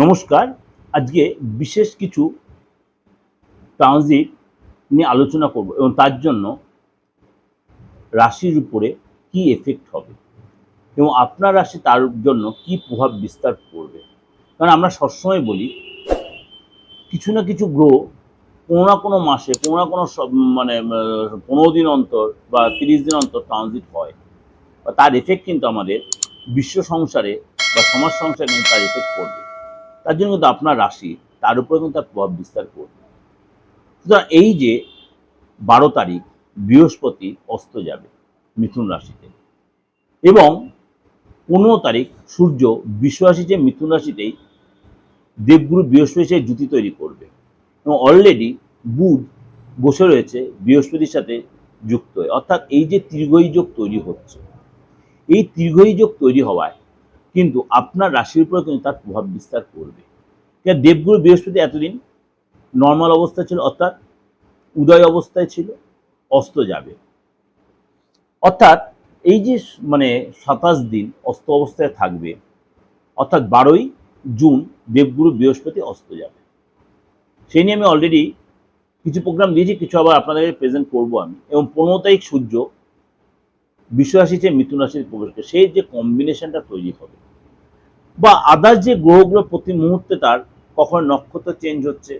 নমস্কার। আজকে বিশেষ কিছু ট্রানজিট নিয়ে আলোচনা করব এবং তার জন্য রাশির উপরে কি এফেক্ট হবে এবং আপনার রাশি তার জন্য কি প্রভাব বিস্তার করবে। কারণ আমরা সবসময় বলি, কিছু না কিছু গ্রহ কোনো না কোনো মাসে, কোনো না কোনো মানে পনেরো দিন অন্তর বা তিরিশ দিন অন্তর ট্রানজিট হয়। বা তার এফেক্ট কিন্তু আমাদের বিশ্ব সংসারে বা সমাজ সংসারে কিন্তু তার এফেক্ট পড়বে। তার জন্য কিন্তু আপনার রাশি, তার উপরে কিন্তু তার প্রভাব বিস্তার করবে। সুতরাং এই যে বারো তারিখ, বৃহস্পতি অস্ত যাবে মিথুন রাশিতে এবং পনেরো তারিখ সূর্য বিশ্ব রাশি যে মিথুন রাশিতেই দেবগুরু বৃহস্পতি সে জুতি তৈরি করবে এবং অলরেডি বুধ বসে রয়েছে বৃহস্পতির সাথে যুক্ত হয়ে। অর্থাৎ এই যে ত্রিগয়ী যোগ তৈরি হচ্ছে, এই ত্রিগয়ী যোগ তৈরি হওয়ায় কিন্তু আপনার রাশির উপরে কিন্তু তার প্রভাব বিস্তার করবে। দেবগুরু বৃহস্পতি এতদিন নর্মাল অবস্থায় ছিল, অর্থাৎ উদয় অবস্থায় ছিল, অস্ত যাবে। অর্থাৎ এই যে মানে সাতাশ দিন অস্ত অবস্থায় থাকবে, অর্থাৎ বারোই জুন দেবগুরু বৃহস্পতি অস্ত যাবে। সেই নিয়ে আমি অলরেডি কিছু প্রোগ্রাম দিয়েছি, কিছু আবার আপনাদেরকে প্রেজেন্ট করব আমি। এবং পনেরো তারিখ সূর্য, বিশ্বরাশি যে মিথুন রাশির প্রবেশ করে সেই যে কম্বিনেশনটা তৈরি হবে। বা আদার্স যে গ্রহগুলো প্রতি মুহূর্তে তার, কখনো নক্ষত্র চেঞ্জ হচ্ছে,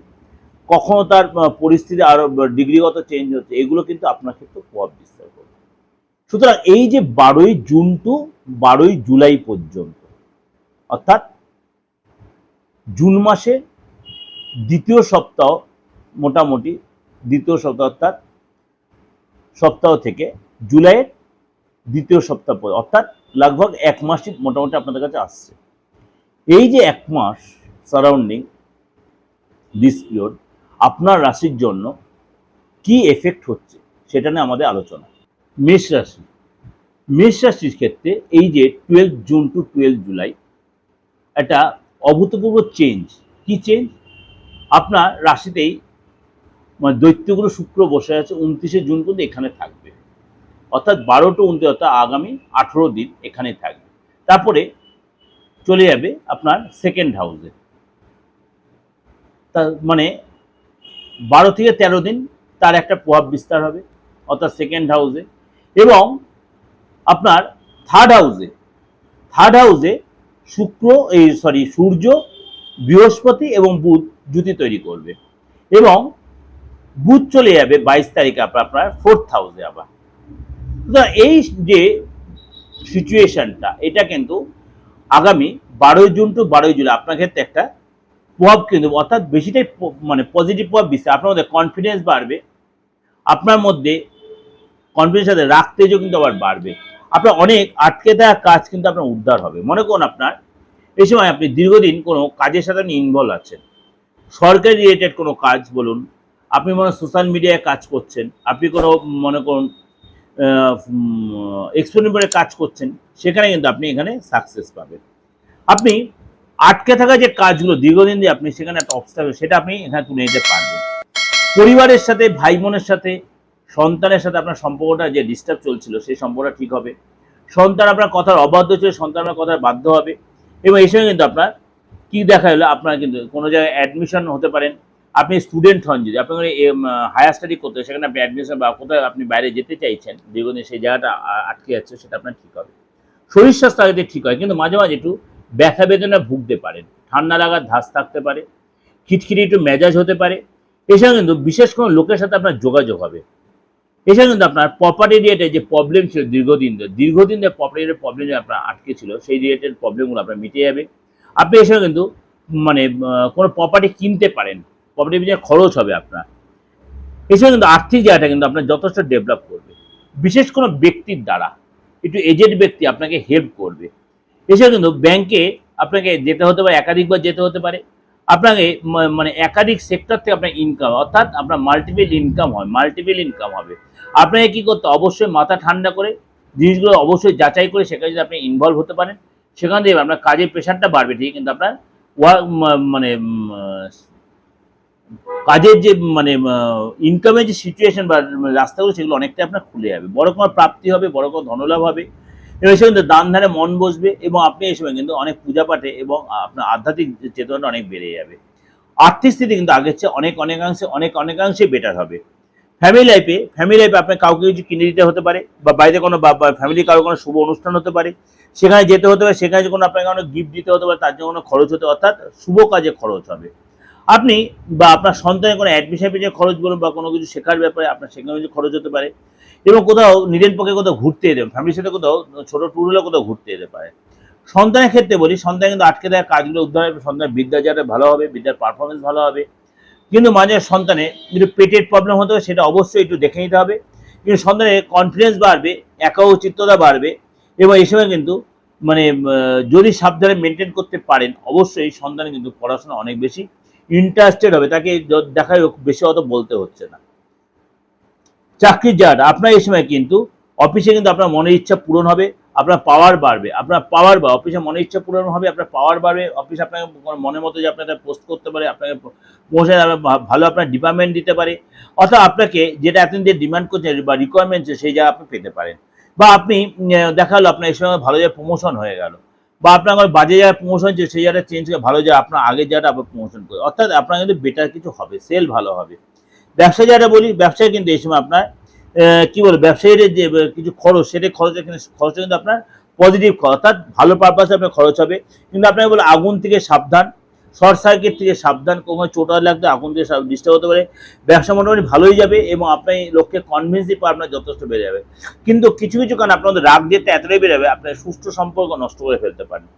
কখনো তার পরিস্থিতি আরও ডিগ্রিগত চেঞ্জ হচ্ছে, এগুলো কিন্তু আপনার ক্ষেত্রে প্রভাব বিস্তার করবে। সুতরাং এই যে বারোই জুন টু বারোই জুলাই পর্যন্ত, অর্থাৎ জুন মাসে দ্বিতীয় সপ্তাহ মোটামুটি, দ্বিতীয় সপ্তাহ অর্থাৎ সপ্তাহ থেকে জুলাইয়ের দ্বিতীয় সপ্তাহ অর্থাৎ লগভগ এক মাসই মোটামুটি আপনাদের কাছে আসছে। এই যে এক মাস সারাউন্ডিং দিস পিরিয়ড আপনার রাশির জন্য কি এফেক্ট হচ্ছে সেটা নিয়ে আমাদের আলোচনা। মেষ রাশি। মেষ রাশির ক্ষেত্রে এই যে twelve June to twelve July একটা অভূতপূর্ব চেঞ্জ কি চেঞ্জ আপনার রাশিতেই মানে দৈত্যগুলো শুক্র বসে আছে, উনত্রিশে জুন পর্যন্ত এখানে থাকবে। অর্থাৎ বারোটা উনত্রিশ, অর্থাৎ আগামী আঠেরো দিন এখানে থাকবে। তারপরে চলে যাবে আপনার সেকেন্ড হাউসে তার মানে বারো থেকে তেরো দিন তার একটা প্রভাব বিস্তার হবে, অর্থাৎ সেকেন্ড হাউসে এবং আপনার থার্ড হাউসে থার্ড হাউসে শুক্র, এই সরি সূর্য, বৃহস্পতি এবং বুধ জুতি তৈরি করবে। এবং বুধ চলে যাবে বাইশ তারিখে আপনার ফোর্থ হাউসে আবার। এই যে সিচুয়েশনটা এটা কিন্তু আগামী বারোই জুন টু বারোই জুলাই আপনার ক্ষেত্রে একটা প্রভাব কিন্তু, অর্থাৎ বেশিটাই মানে পজিটিভ প্রভাব বিস্তার। আপনার মধ্যে কনফিডেন্স বাড়বে। আপনার মধ্যে কনফিডেন্স সাথে রাখতেজও কিন্তু আবার বাড়বে। আপনার অনেক আটকে দেওয়া কাজ কিন্তু আপনার উদ্ধার হবে। মনে করুন আপনার, এই সময় আপনি দীর্ঘদিন কোনো কাজের সাথে আপনি ইনভলভ আছেন। সরকারি রিলেটেড কোনো কাজ বলুন, আপনি মনে সোশ্যাল মিডিয়ায় কাজ করছেন, আপনি কোনো মনে করুন এক্সপেরিমেন্টে কাজ করছেন, সেখানে কিন্তু আপনি এখানে সাকসেস পাবেন। আপনি আটকে থাকা যে কাজগুলো দীর্ঘদিন দিয়ে আপনি সেখানে একটা অবস্থাকে সেটা আপনি এখানে তুলে নিতে পারবেন। পরিবারের সাথে ভাই বোনের সাথে, সন্তানের সাথে আপনার সম্পর্কটা যে ডিস্টার্ব চলছিল, সেই সম্পর্কটা ঠিক হবে। সন্তান আপনার কথার অবাধ্য ছিল সন্তান আপনার কথার বাধ্য হবে। এবং এই সময় কিন্তু আপনার কি দেখা গেলো আপনার কিন্তু কোনো জায়গায় অ্যাডমিশন হতে পারেন আপনি স্টুডেন্ট হন যদি, আপনি হায়ার স্টাডি করতে, সেখানে আপনি অ্যাডমিশন বা কোথায় আপনি বাইরে যেতে চাইছেন দীর্ঘদিন সেই জায়গাটা আটকে যাচ্ছে সেটা আপনার ঠিক হবে। শরীর স্বাস্থ্য আগে ঠিক হয়, কিন্তু মাঝে মাঝে একটু ব্যথা বেদনা ভুগতে পারেন, ঠান্ডা লাগার ধাস থাকতে পারে, খিটখিটি একটু মেজাজ হতে পারে, এছাড়া কিন্তু বিশেষ কোনো লোকের সাথে আপনার যোগাযোগ হবে। এছাড়া কিন্তু আপনার প্রপার্টি রিলেটেড যে প্রবলেম ছিল দীর্ঘদিন ধরে দীর্ঘদিন ধরে প্রপার্টি প্রবলেম যে আপনার আটকে ছিল, সেই রিলেটেড প্রবলেমগুলো আপনার মিটে যাবে। আপনি এছাড়া কিন্তু মানে কোনো প্রপার্টি কিনতে পারেন প্রপার্টি পিছনে খরচ হবে আপনার। এছাড়া কিন্তু আর্থিক জায়গাটা কিন্তু আপনার যথেষ্ট ডেভেলপ করবে। বিশেষ কোনো ব্যক্তির দ্বারা একটু এজেড ব্যক্তি আপনাকে হেল্প করবে। এছাড়া কিন্তু ব্যাংকে আপনাকে যেতে হতে পারে, একাধিকবার যেতে হতে পারে। আপনাকে মানে একাধিক সেক্টর থেকে আপনার ইনকাম অর্থাৎ আপনার মাল্টিপল ইনকাম হয় মাল্টিপল ইনকাম হবে। আপনাকে কি করতে অবশ্যই মাথা ঠান্ডা করে জিনিসগুলো অবশ্যই যাচাই করে সেখানে যদি আপনি ইনভলভ হতে পারেন, সেখান থেকে আপনার কাজের প্রেশারটা বাড়বে। ঠিক কিন্তু আপনার ওয়ার্ক মানে কাজের যে মানে ইনকামের যে সিচুয়েশন বা রাস্তাগুলো, সেগুলো অনেকটাই আপনার খুলে যাবে। বড় কোনো প্রাপ্তি হবে, বড় কোনো ধনলাভ হবে, এবং কিন্তু দান ধারে মন বসবে, এবং আপনি সময় কিন্তু অনেক পূজা পাঠে, এবং আপনার আধ্যাত্মিক চেতনাটা অনেক বেড়ে যাবে। আর্থিক স্থিতি কিন্তু আগের চেয়ে অনেক অনেকাংশে অনেক অনেকাংশে বেটার হবে। ফ্যামিলি লাইফে ফ্যামিলি লাইফে আপনার কাউকে কিছু কিনে দিতে হতে পারে, বা বাইরে কোনো ফ্যামিলি কারও কোনো শুভ অনুষ্ঠান হতে পারে, সেখানে যেতে হতে পারে, সেখানে কোনো আপনাকে কোনো গিফট দিতে হতে পারে, তার জন্য কোনো খরচ হতে অর্থাৎ শুভ কাজে খরচ হবে। আপনি বা আপনার সন্তানের কোনো অ্যাডমিশন পেছনে খরচ বলুন বা কোনো কিছু শেখার ব্যাপারে আপনার সেখানে কিছু খরচ হতে পারে এবং কোথাও নিজের পক্ষে কোথাও ঘুরতে যেতে ফ্যামিলির সাথে কোথাও ছোটো ট্যুর হলে কোথাও ঘুরতে যেতে পারে সন্তানের ক্ষেত্রে বলি, সন্তান কিন্তু আটকে দেওয়া কাজগুলো উদ্ধার হবে, সন্তানের বিদ্যা যাতে ভালো হবে, বিদ্যার পারফরমেন্স ভালো হবে। কিন্তু মাঝে সন্তানে যদি পেটের প্রবলেম হতে হবে সেটা অবশ্যই একটু দেখে নিতে হবে। কিন্তু সন্তানের কনফিডেন্স বাড়বে একাউচিত্ততা বাড়বে এবং এই সময় কিন্তু মানে যদি সাবধানে মেনটেন করতে পারেন, অবশ্যই সন্তান কিন্তু পড়াশোনা অনেক বেশি ইন্টারেস্টেড হবে তাকে য- হোক বেশি অত বলতে হচ্ছে না। চাকরির জায়গাটা আপনার এই সময় কিন্তু অফিসে কিন্তু আপনার মনের ইচ্ছা পূরণ হবে আপনার পাওয়ার বাড়বে। আপনার পাওয়ার বা অফিসে মনের ইচ্ছা পূরণ হবে আপনার পাওয়ার বাড়বে অফিস আপনাকে মনের মতো যে আপনাকে পোস্ট করতে পারে আপনাকে পৌঁছে ভালো আপনার ডিপার্টমেন্ট দিতে পারে। অর্থাৎ আপনাকে যেটা এতদিন যে ডিমান্ড করছে বা রিকোয়ারমেন্ট সেই জায়গায় আপনি পেতে পারেন। বা আপনি উম, দেখা হলো আপনার এই সময় ভালো জায়গায় প্রমোশন হয়ে গেল। বা আপনার বাজে যারা প্রমোশন হচ্ছে সেই জায়গাটা চেঞ্জ করে, ভালো জায়গা আপনার আগের জায়গাটা আবার প্রমোশন করে। অর্থাৎ আপনার কিন্তু বেটার কিছু হবে সেল ভালো হবে। ব্যবসা যারা বলি ব্যবসায় কিন্তু এই সময় আপনার কী বলব বলে, ব্যবসায়ীদের যে কিছু খরচ সেটা খরচের কিন্তু খরচটা কিন্তু আপনার পজিটিভ অর্থাৎ ভালো পারপাসে আপনার খরচ হবে। কিন্তু আপনাকে বলে, আগুন থেকে সাবধান শর্ট সার্কিট থেকে সাবধান, কোনো চোটা লাগতে আগুন থেকে ডিস্টার্ব হতে পারে। ব্যবসা মোটামুটি ভালোই যাবে এবং আপনি লোককে কনভিন্স দিয়ে আপনার যথেষ্ট বেড়ে যাবে। কিন্তু কিছু কিছু কারণে আপনাদের রাগ যেতে এতটাই বেড়ে যাবে, আপনার সুস্থ সম্পর্ক নষ্ট করে ফেলতে পারেন।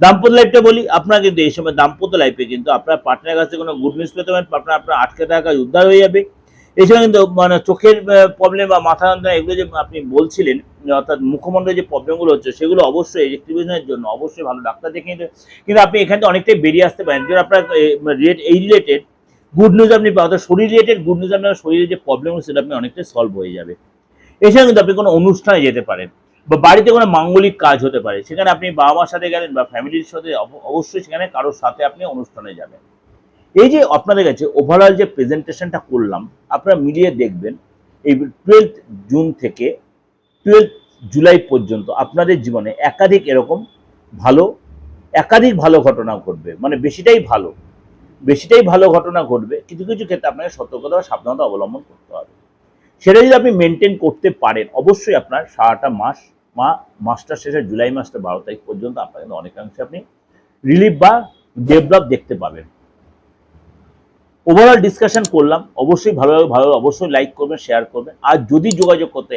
দাম্পত্য লাইফটা বলি, আপনার কিন্তু এই সময় দাম্পত্য লাইফে কিন্তু আপনার পার্টনারের কাছে কোনো গুড নিউজ পেতে পারেন, আপনার আপনার আটকে থাকা উদ্ধার হয়ে যাবে। এই সময় কিন্তু মানে চোখের প্রবলেম বা মাথা যন্ত্রণা এগুলো যে আপনি বলছিলেন অর্থাৎ মুখমণ্ডলের যে প্রবলেমগুলো হচ্ছে, সেগুলো অবশ্যই ইলেকট্রিবিউশনের জন্য অবশ্যই ভালো। ডাক্তার দেখে নিতে কিন্তু আপনি এখান থেকে অনেকটাই বেরিয়ে আসতে পারেন। যেটা আপনার রেট এই রিলেটেড গুড নিউজ আপনি অর্থাৎ শরীর রিলেটেড গুড নিউজ আপনার শরীরের যে প্রবলেম সেটা আপনি অনেকটাই সলভ হয়ে যাবে। এছাড়া কিন্তু আপনি কোনো অনুষ্ঠানে যেতে পারেন বা বাড়িতে কোনো মাঙ্গলিক কাজ হতে পারে। সেখানে আপনি বাবা মার সাথে গেলেন বা ফ্যামিলির সাথে, অব- অবশ্যই সেখানে কারোর সাথে আপনি অনুষ্ঠানে যাবেন। এই যে আপনাদের কাছে ওভারঅল যে প্রেজেন্টেশনটা করলাম, আপনারা মিলিয়ে দেখবেন, এই টুয়েলথ জুন থেকে টুয়েলথ জুলাই পর্যন্ত আপনাদের জীবনে একাধিক এরকম ভালো, একাধিক ভালো ঘটনা ঘটবে। মানে বেশিটাই ভালো বেশিটাই ভালো ঘটনা ঘটবে, কিছু কিছু ক্ষেত্রে আপনাকে সতর্কতা বা সাবধানতা অবলম্বন করতে হবে। সেটা যদি আপনি মেনটেন করতে পারেন, অবশ্যই আপনার সারাটা মাস মা মাসটা শেষে জুলাই মাসটা বারো তারিখ পর্যন্ত আপনার কিন্তু অনেকাংশে আপনি রিলিফ বা ডেভেলপ দেখতে পাবেন। ওভারঅল ডিসকাশন করলাম। অবশ্যই ভালো লাগবে ভালো, অবশ্যই লাইক করবেন শেয়ার করবেন। আর যদি যোগাযোগ করতে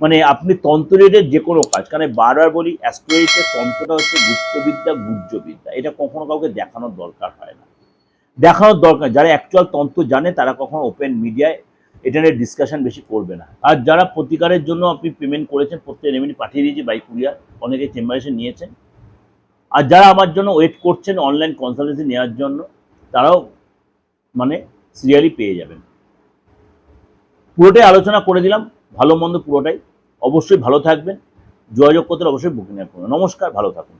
মানে আপনি তন্ত্র যে কোনো কাজ, কারণ বারবার বলি অ্যাস্ট্রোলজিতে তন্ত্রটা হচ্ছে গুপ্তবিদ্যা, গুহ্যবিদ্যা। এটা কখনো কাউকে দেখানোর দরকার হয় না। দেখানোর দরকার, যারা অ্যাকচুয়াল তন্ত্র জানে, তারা কখনো ওপেন মিডিয়ায় এটা নিয়ে ডিসকাশন বেশি করবে না। আর যারা প্রতিকারের জন্য আপনি পেমেন্ট করেছেন, প্রত্যেক রেমেডি পাঠিয়ে দিয়েছি বাই কুরিয়ার অনেকে চেম্বারে এসে নিয়েছেন। আর যারা আমার জন্য ওয়েট করছেন অনলাইন কনসালটেন্সি নেওয়ার জন্য, তারাও মানে সিরিয়ালি পেয়ে যাবেন। পুরোটাই আলোচনা করে দিলাম। ভালো মন্দ পুরোটাই অবশ্যই ভালো থাকবেন। যোগাযোগ করতে অবশ্যই বুকিং করবেন। নমস্কার ভালো থাকুন।